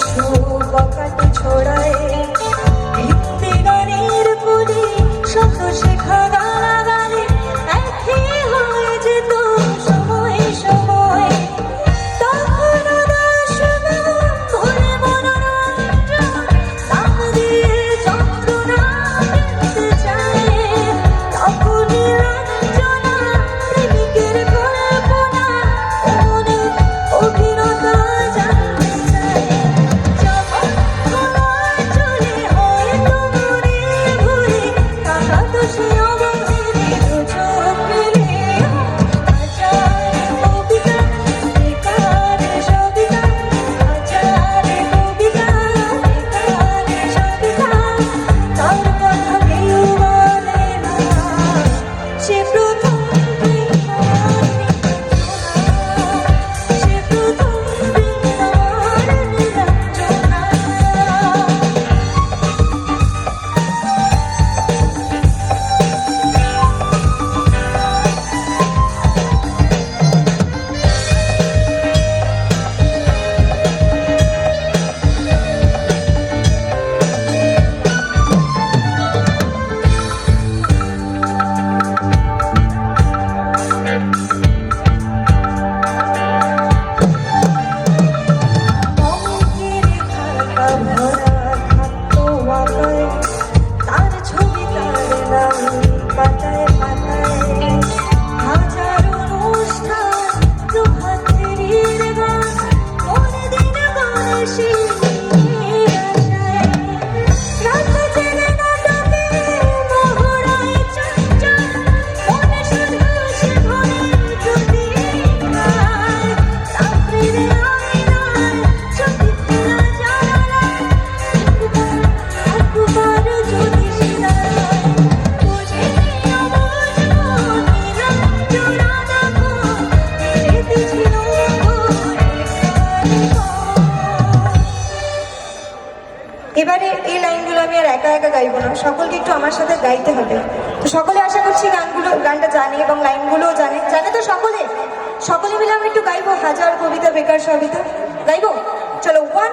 Let's. এই লাইনগুলো আমি আর একা একা গাইবো না। সকলকে একটু আমার সাথে গাইতে হবে। তো সকলে আশা করছি গানগুলো গানটা জানে এবং লাইনগুলোও জানে। জানে তো সকলে? সকলে মিলে আমি একটু গাইবো হাজার কবিতা, বেকার সবিতা। গাইবো? চলো ওয়ান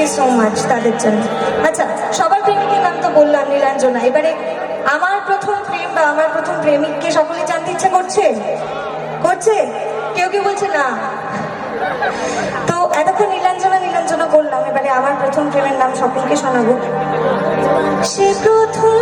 ইউ সো মাচ তাদের জন্য। আচ্ছা সবার প্রেমিকের নাম তো বললাম, নীলাঞ্জনা। এবারে আমার প্রথম প্রেম বা আমার প্রথম প্রেমিককে সকলে জানতে ইচ্ছে করছে? করছে? কেউ কেউ বলছে না। তো এতক্ষণ নীলাঞ্জনা নীলাঞ্জনা করলাম এবারে আমার প্রথম প্রেমের নাম সকলকে শোনাবো। সে প্রথম